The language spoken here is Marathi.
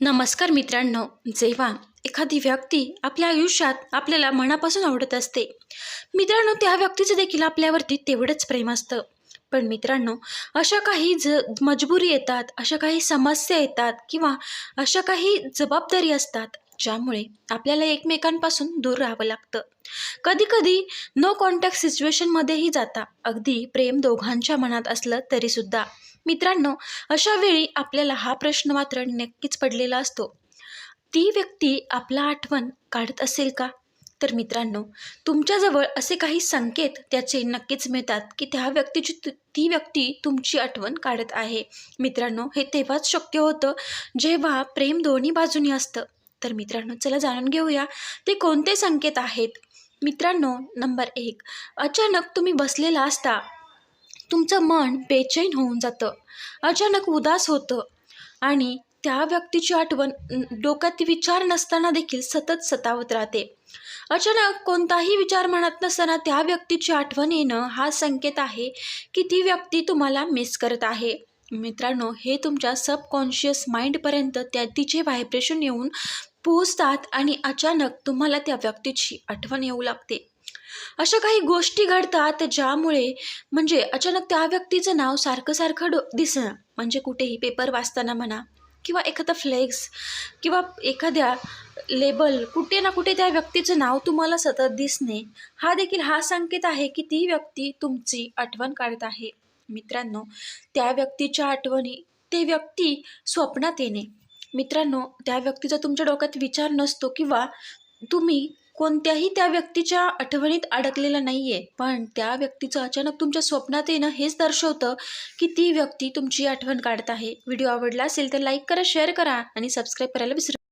नमस्कार मित्रांनो. जेव्हा एखादी व्यक्ती आपल्या आयुष्यात आपल्याला मनापासून आवडत असते मित्रांनो त्या व्यक्तीचं देखील आपल्यावरती तेवढंच प्रेम असतं. पण मित्रांनो अशा काही ज मजबुरी येतात अशा काही समस्या येतात किंवा अशा काही जबाबदारी असतात ज्यामुळे आपल्याला एकमेकांपासून दूर राहावं लागतं. कधीकधी नो कॉन्टॅक्ट सिच्युएशनमध्येही जाता. अगदी प्रेम दोघांच्या मनात असलं तरीसुद्धा. मित्रांनो अशा वेळी आपल्याला हा प्रश्न मात्र नक्कीच पडलेला असतो. ती व्यक्ती आपला आठवण काढत असेल का? तर मित्रांनो तुमच्याजवळ असे काही संकेत त्याचे नक्कीच मिळतात की त्या व्यक्तीची तु- ती व्यक्ती तुमची आठवण काढत आहे. मित्रांनो हे तेव्हाच शक्य होतं जेव्हा प्रेम दोन्ही बाजूनी असतं. तर मित्रांनो चला जाणून घेऊया ते कोणते संकेत आहेत. मित्रांनो नंबर एक अचानक तुम्ही बसलेला असता तुमचं मन बेचैन होऊन जातं. अचानक उदास होतं. आणि त्या व्यक्तीची आठवण डोक्यात विचार नसताना देखील सतत सतावत राहते. अचानक कोणताही विचार म्हणत नसताना त्या व्यक्तीची आठवण येणं हा संकेत आहे की ती व्यक्ती तुम्हाला मिस करत आहे. मित्रांनो हे तुमच्या सबकॉन्शियस माइंडपर्यंत त्या तिचे व्हायब्रेशन येऊन पोहोचतात आणि अचानक तुम्हाला त्या व्यक्तीची आठवण येऊ लागते. अशा काही गोष्टी घडतात ज्यामुळे म्हणजे अचानक त्या व्यक्तीचं नाव सारखं सारखं डो दिसणं म्हणजे कुठेही पेपर वाचताना म्हणा किंवा एखादा फ्लेक्स किंवा एखाद्या लेबल कुठे ना कुठे त्या व्यक्तीचं नाव तुम्हाला सतत दिसणे हा देखील हा संकेत आहे की ती व्यक्ती तुमची आठवण काढत आहे. मित्रांनो त्या व्यक्तीच्या आठवणी ते व्यक्ती स्वप्नात येणे. मित्रांनो त्या व्यक्तीचा तुमच्या डोक्यात विचार नसतो किंवा तुम्ही कोणत्याही त्या व्यक्तीच्या आठवणीत अडकलेला नाही आहे पण त्या व्यक्तीचं अचानक तुमच्या स्वप्नात येणं हेच दर्शवतं की ती व्यक्ती तुमची आठवण काढत आहे. व्हिडिओ आवडला असेल तर लाईक करा शेअर करा आणि सबस्क्राईब करायला विसरू